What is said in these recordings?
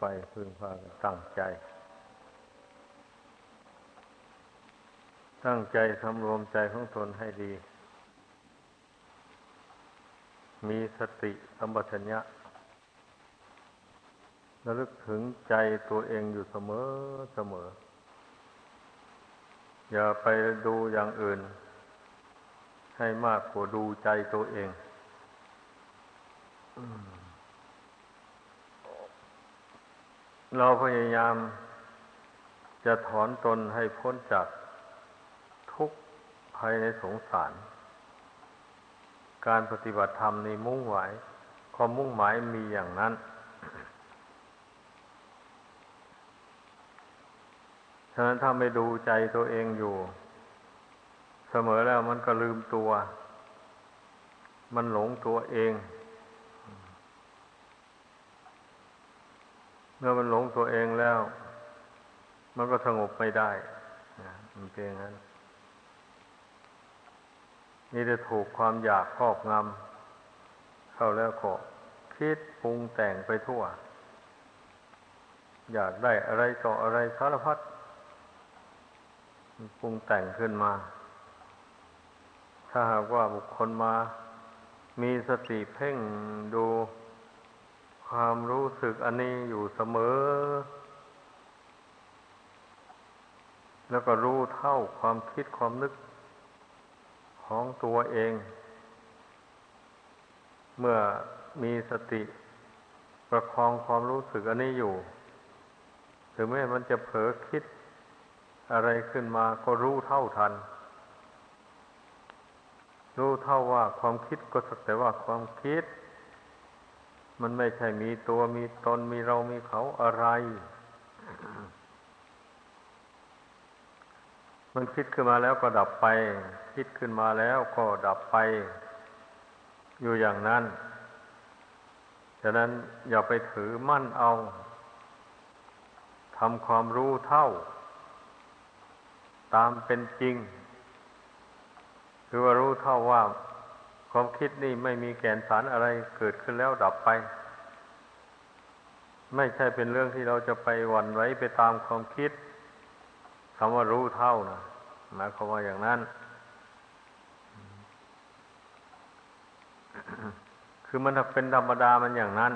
ไปพึงพากันตั้งใจ ตั้งใจสำรวมใจของตนให้ดี มีสติสัมปชัญญะระลึกถึงใจตัวเองอยู่เสมอเสมอ อย่าไปดูอย่างอื่น ให้มากกว่าดูใจตัวเอง เราพยายามจะถอนตนให้พ้นจากทุกข์ภายในสงสาร การปฏิบัติธรรมในมุ่งหมายความมุ่งหมายมีอย่างนั้น ฉะนั้นถ้าไม่ดูใจตัวเองอยู่ เสมอแล้วมันก็ลืมตัว มันหลงตัวเอง เมื่อมันหลงตัวเองแล้ว มันก็สงบไม่ได้มันเป็นอย่างนั้นนี่จะถูกความอยากครอบงำเข้าแล้วก็คิดปรุงแต่งไปทั่ว อยากได้อะไรต่ออะไรสารพัดปรุงแต่งขึ้นมา ถ้าหากว่าบุคคลมา มีสติเพ่งดู ความรู้สึกอันนี้อยู่เสมอ แล้วก็รู้เท่าความคิดความนึกของตัวเอง เมื่อมีสติประคองความรู้สึกอันนี้อยู่ ถึงแม้มันจะเผลอคิดอะไรขึ้นมาก็รู้เท่าทัน รู้เท่าว่าความคิดก็สักแต่ว่าความคิด มันไม่ใช่มีตัวมีตนมีเรามีเขาอะไร มันคิดขึ้นมาแล้วก็ดับไป คิดขึ้นมาแล้วก็ดับไป อยู่อย่างนั้น ฉะนั้นอย่าไปถือมั่นเอาทำความรู้เท่า ตามเป็นจริง คือว่ารู้เท่าว่า ความคิดนี่ไม่มีแก่นสารอะไรเกิดขึ้นแล้วดับไป ไม่ใช่เป็นเรื่องที่เราจะไปหวั่นไหวไปตามความคิดคำว่ารู้เท่านะหมายความว่าอย่างนั้น คือมันเป็นธรรมดามันอย่างนั้น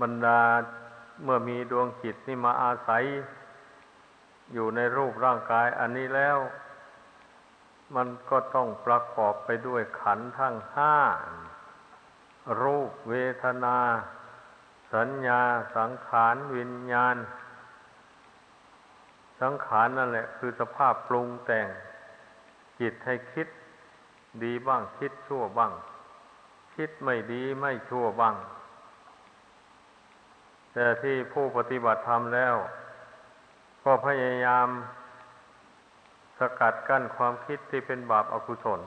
บรรดาเมื่อมีดวงจิตนี่มาอาศัยอยู่ในรูปร่างกายอันนี้แล้ว มันก็ต้องประกอบไปด้วยขันทั้งห้า รูปเวทนา สัญญาสังขารวิญญาณ สังขารนั่นแหละ คือสภาพปรุงแต่ง จิตให้คิดดีบ้างคิดชั่วบ้าง คิดไม่ดีไม่ชั่วบ้าง แต่ที่ผู้ปฏิบัติธรรมแล้ว ก็พยายาม สกัดกั้นความคิดที่เป็นบาปอากุศล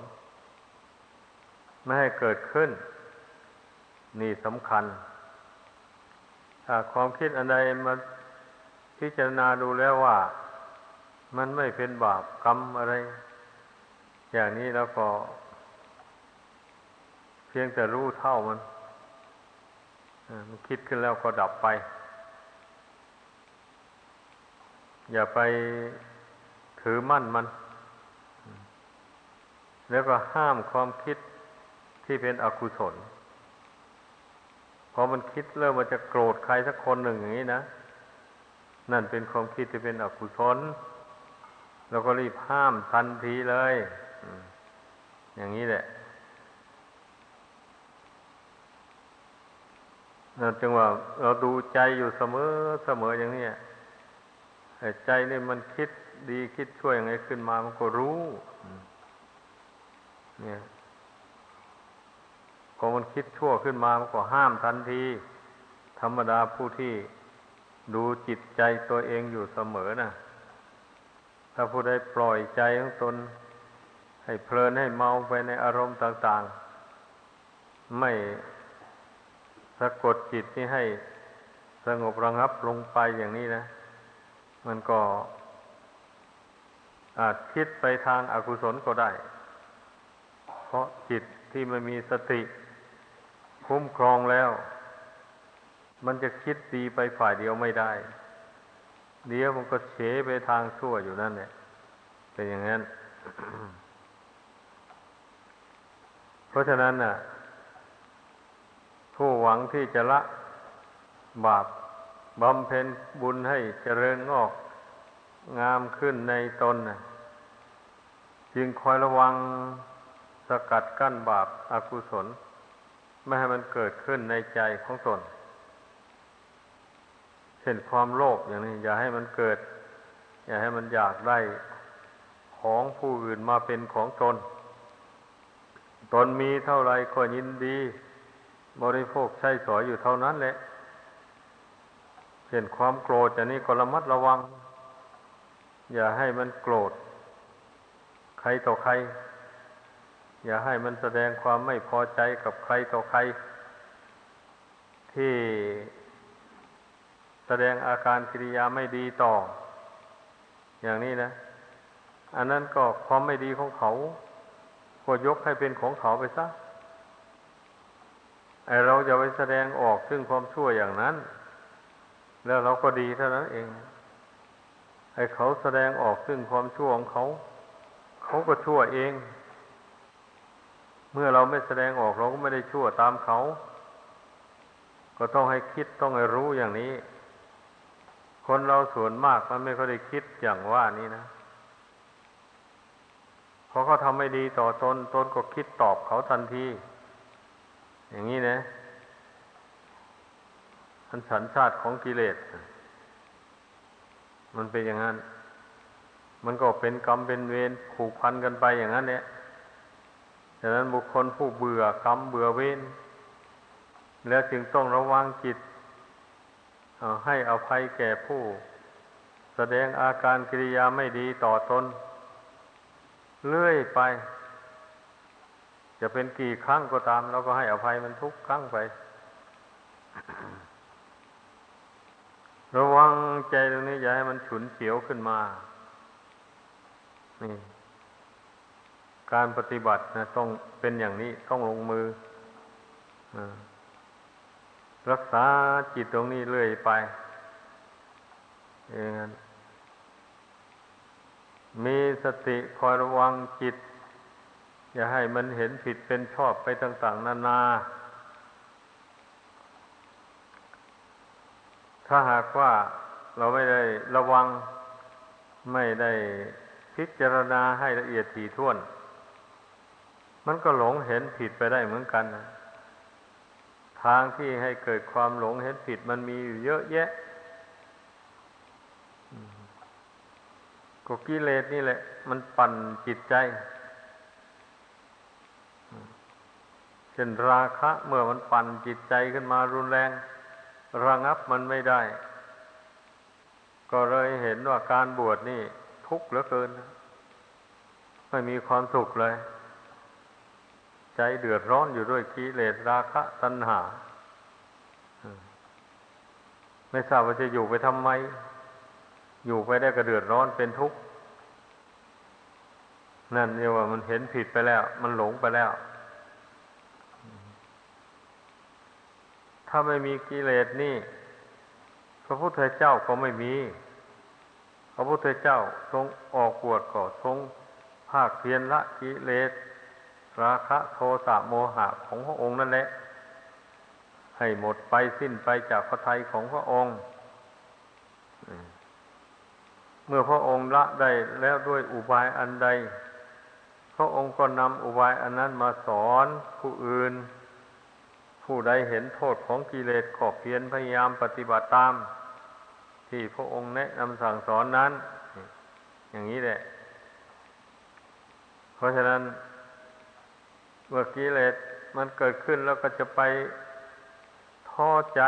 ไม่ให้เกิดขึ้น นี่สำคัญถ้าความคิดอันใดมาพิจารณาดูแล้วว่า มันไม่เป็นบาปกรรมอะไร อย่างนี้แล้วก็ เพียงแต่รู้เท่ามันมันคิดขึ้นแล้วก็ดับไป อย่าไป ถือมั่นมัน แล้วก็ห้ามความคิดที่เป็นอกุศลพอมันคิดเริ่มมันจะโกรธใครสักคนหนึ่งอย่างนี้นะนั่นเป็นความคิดที่เป็นอกุศลเราก็รีบห้ามทันทีเลยอย่างนี้แหละจังว่าเราดูใจอยู่เสมอเสมออย่างนี้ใจนี่มันคิด ดีคิดช่วยยังไงขึ้นมามันก็รู้ เนี่ยพอมันคิดชั่วขึ้นมามันก็ห้ามทันที ธรรมดาผู้ที่ดูจิตใจตัวเองอยู่เสมอนะถ้าผู้ใดปล่อยใจของตน ให้เพลินให้เมาไปในอารมณ์ต่าง ๆ ไม่สะกดจิตนี่ให้สงบระงับลงไปอย่างนี้นะ มันก็ อาจคิดไปทางอากุศลก็ได้ เพราะจิตที่ไม่มีสติ คุ้มครองแล้ว มันจะคิดดีไปฝ่ายเดียวไม่ได้ เดี๋ยวมันก็เฉไปทางชั่วอยู่นั่นแหละเป็นอย่างนั้น เพราะฉะนั้นน่ะ ผู้หวังที่จะละบาปบำเพ็ญบุญให้เจริญงอก งามขึ้นในตนน่ะจึงคอยระวังสกัดกั้นบาปอากุศล ไม่ให้มันเกิดขึ้นในใจของตน เช่นความโลภอย่างนี้ อย่าให้มันเกิด อย่าให้มันอยากได้ของผู้อื่นมาเป็นของตน ตนมีเท่าไรก็ยินดี บริโภคใช้สอยอยู่เท่านั้นแหละ เช่นความโกรธอย่างนี้ก็ระมัดระวัง อย่าให้มันโกรธ ใครต่อใคร อย่าให้มันแสดงความไม่พอใจกับใครต่อใคร ที่แสดงอาการกิริยาไม่ดีต่อ อย่างนี้นะ อันนั้นก็ความไม่ดีของเขา ก็ยกให้เป็นของเขาไปซะไอเราจะไปแสดงออกซึ่งความชั่วอย่างนั้น แล้วเราก็ดีเท่านั้นเอง ไอเขาแสดงออกซึ่งความชั่วของเขา เขาก็ชั่วเอง เมื่อเราไม่แสดงออกเราก็ไม่ได้ชั่วตามเขา ก็ต้องให้คิดต้องให้รู้อย่างนี้ คนเราส่วนมากมันไม่ค่อยได้คิดอย่างว่านี้นะพอเขาทำไม่ดีต่อตนตนก็คิดตอบเขาทันที อย่างนี้นะอันสันชาติของกิเลส มันเป็นอย่างนั้น มันก็เป็นกรรมเป็นเวรผูกพันกันไปอย่างนั้นเนี่ยฉะนั้นบุคคลผู้เบื่อกรรมเบื่อเวรแล้วจึงต้องระวังจิตให้อภัยแก่ผู้ แสดงอาการกิริยาไม่ดีต่อตนเรื่อยไป จะเป็นกี่ครั้งก็ตามเราก็ให้อภัยมันทุกครั้งไป ระวังใจตรงนี้อย่าให้มันฉุนเฉียวขึ้นมา นี่ การปฏิบัตินะต้องเป็นอย่างนี้ต้องลงมืออรักษาจิตตรงนี้เรื่อยไปอย่างนั้นมีสติคอยระวังจิต อย่าให้มันเห็นผิดเป็นชอบไปต่าง ๆ นานา ถ้าหากว่าเราไม่ได้ระวังไม่ได้พิจารณาให้ละเอียดถี่ถ้วน มันก็หลงเห็นผิดไปได้เหมือนกันนะทางที่ให้เกิดความหลงเห็นผิดมันมีอยู่เยอะแยะก็กิเลสนี่แหละ มันปั่นจิตใจเช่นราคะ เมื่อมันปั่นจิตใจขึ้นมารุนแรง ระงับมันไม่ได้ ก็เลยเห็นว่าการบวชนี่ทุกข์เหลือเกิน ไม่มีความสุขเลย ใจเดือดร้อนอยู่ด้วยกิเลสราคะตัณหา ไม่ทราบว่าจะอยู่ไปทำไม อยู่ไปได้ก็เดือดร้อนเป็นทุกข์ นั่นเรียกว่ามันเห็นผิดไปแล้ว มันหลงไปแล้ว ถ้าไม่มีกิเลสนี่ พระพุทธเจ้าก็ไม่มี พระพุทธเจ้าทรงออกบวชก็ทรงภาคเพียรละกิเลส ราคะโทสะโมหะของพระองค์นั่นแหละ ให้หมดไปสิ้นไปจากพระทัยของพระองค์เมื่อพระองค์ละได้แล้วด้วยอุบายอันใด พระองค์ก็นำอุบายอันนั้นมาสอนผู้อื่น ผู้ใดเห็นโทษของกิเลสก็เพียรพยายามปฏิบัติตาม ที่พระองค์แนะนำสั่งสอนนั้น อย่างนี้แหละ เพราะฉะนั้นเมื่อกิเลสมันเกิดขึ้นแล้วก็จะไปท้อใจ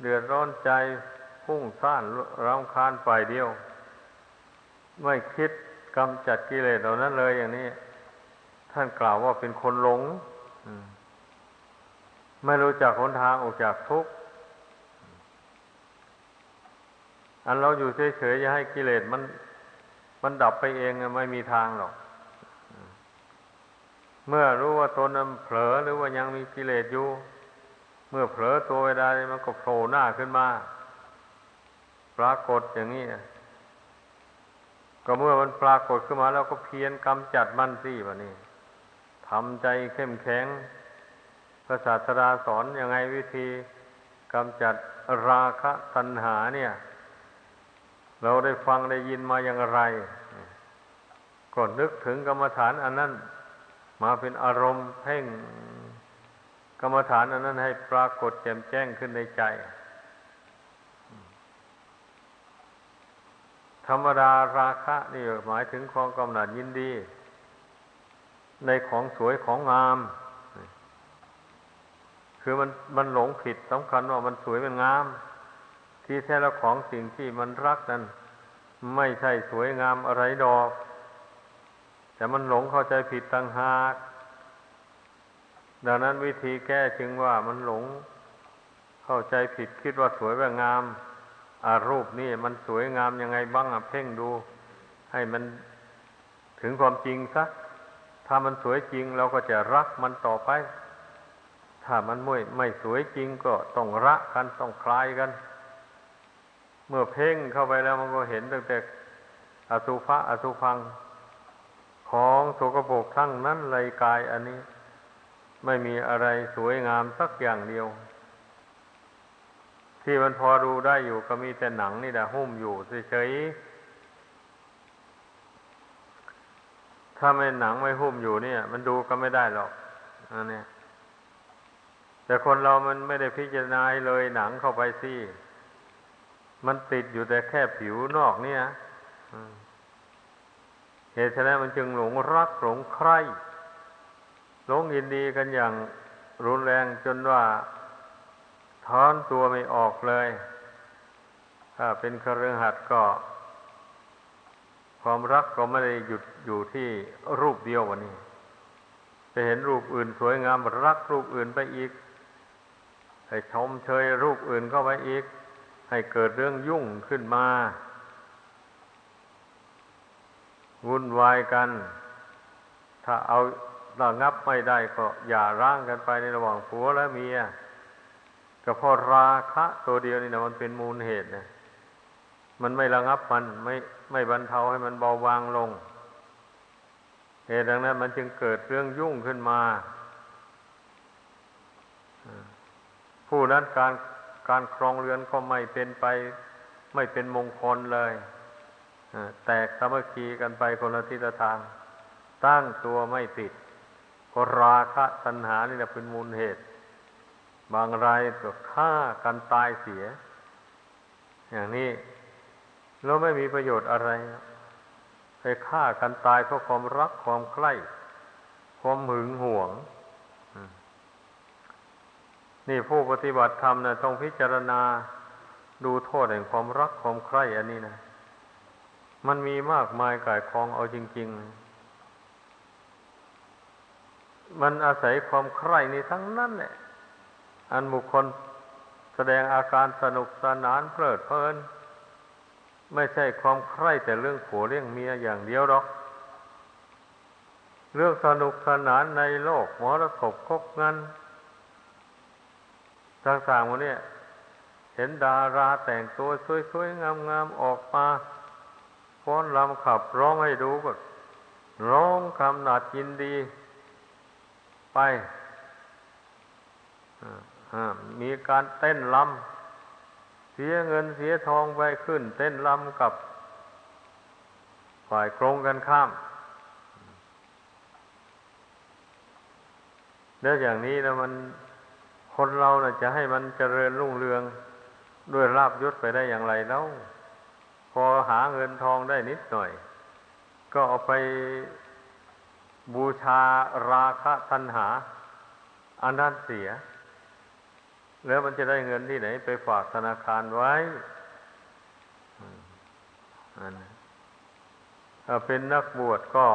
เดือดร้อนใจพุ่งซ่านรำคาญฝ่ายเดียว ไม่คิดกำจัดกิเลสเหล่านั้นเลยอย่างนี้ ท่านกล่าวว่าเป็นคนหลง ไม่รู้จักหนทางออกจากทุกข์อันเราอยู่เฉยๆจะให้กิเลสมัน มันดับไปเองไม่มีทางหรอก เมื่อรู้ว่าตนนั้นเผลอหรือว่ายังมีกิเลสอยู่ เมื่อเผลอตัวเวลามันก็โผล่หน้าขึ้นมา ปรากฏอย่างนี้ก็เมื่อมันปรากฏขึ้นมา แล้วก็เพียรกำจัดมันสิวะนี่ทำใจเข้มแข็ง พระศาสดาสอนอยังไงวิธีกำจัดราคะตัณหาเนี่ย เราได้ฟังได้ยินมาอย่างไรก็นึกถึงกรรมฐานอันนั้น มาเป็นอารมณ์เพ่งกรรมฐานอันนั้นให้ปรากฏแจ่มแจ้งขึ้นในใจ ธรรมดาราคะนี่หมายถึงความกำหนัดยินดี ในของสวยของงาม คือมันมันหลงผิดสำคัญว่ามันสวยมันงาม ที่แท้แล้วของสิ่งที่มันรักนั้น ไม่ใช่สวยงามอะไรดอก แต่มันหลงเข้าใจผิดต่างหาก ดังนั้นวิธีแก้จึงว่ามันหลงเข้าใจผิดคิดว่าสวยว่างามอารูปนี่มันสวยงามยังไงบ้างอะเพ่งดู ให้มันถึงความจริงซะถ้ามันสวยจริงเราก็จะรักมันต่อไป ถ้ามันไม่ไม่สวยจริงก็ต้องรักกันต้องคลายกัน เมื่อเพ่งเข้าไปแล้วมันก็เห็นตั้งแต่อสุภะอสุพัง ของโสกโปกทั้งนั้นเลยกายอันนี้ ไม่มีอะไรสวยงามสักอย่างเดียว ที่มันพอดูได้อยู่ก็มีแต่หนังนี่แหละหุ้มอยู่เฉยๆถ้าไม่หนังไม่หุ้มอยู่เนี่ย มันดูก็ไม่ได้หรอกอันนี้ แต่คนเรามันไม่ได้พิจารณาเลยหนังเข้าไปสิมันติดอยู่แต่แค่ผิวนอกเนี่ยเหตุฉะนั้นมันจึงหลงรักหลงใคร่หลงยินดีกันอย่างรุนแรงจนว่าถอนตัวไม่ออกเลย ถ้าเป็นคฤหัสถ์ก็ ความรักก็ไม่ได้หยุดอยู่ที่รูปเดียววันนี้ จะเห็นรูปอื่นสวยงามรักรูปอื่นไปอีก ให้ชมเชยรูปอื่นเข้าไปอีก ให้เกิดเรื่องยุ่งขึ้นมา วุ่นวายกัน ถ้าเอาระงับไม่ได้ก็อย่าร้างกันไปในระหว่างผัวและเมียก็เพราะราคะตัวเดียวนี่นะมันเป็นมูลเหตุนะมันไม่ระงับมันไม่ไม่บรรเทาให้มันเบาบางลงเหตุดังนั้นมันจึงเกิดเรื่องยุ่งขึ้นมา ผู้นั้นการการครองเรือนก็ไม่เป็นไป ไม่เป็นมงคลเลยแตกสามัคคีกันไปคนละทิศทาง ตั้งตัวไม่ติดก็ราคะตัณหานี่แหละเป็นมูลเหตุ บางรายก็ฆ่ากันตายเสีย อย่างนี้แล้วไม่มีประโยชน์อะไร ไปฆ่ากันตายเพราะความรักความใคร่ ความหึงหวง นี่ผู้ปฏิบัติธรรมนะต้องพิจารณาดูโทษแห่งความรักความใคร่อันนี้นะ มันมีมากมายกายคองเอาจริง ๆ มันอาศัยความใคร่นี้ทั้งนั้นแหละอันบุคคลแสดงอาการสนุกสนานเพลิดเพลิน ไม่ใช่ความใคร่แต่เรื่องผัวเรื่องเมียอย่างเดียวหรอก เรื่องสนุกสนานในโลกมรสพคบงัน ต่างๆวันนี้เห็นดาราแต่งตัวสวยๆงามๆออกมาฟ้อนลำขับร้องให้ดูก็ร้องคำหนาดยินดี ไปมีการเต้นลำเสียเงินเสียทองไปขึ้น เต้นลำกับฝ่ายโครงกันข้าม แล้วอย่างนี้นะมัน คนเรานะจะให้มันเจริญรุ่งเรือง ด้วยลาบยศไปได้อย่างไรแล้วพอหาเงินทองได้นิดหน่อย ก็เอาไปบูชาราคะทันหา อันนั้นเสีย แล้วมันจะได้เงินที่ไหน ไปฝากธนาคารไว้ถ้าเป็นนักบวชก็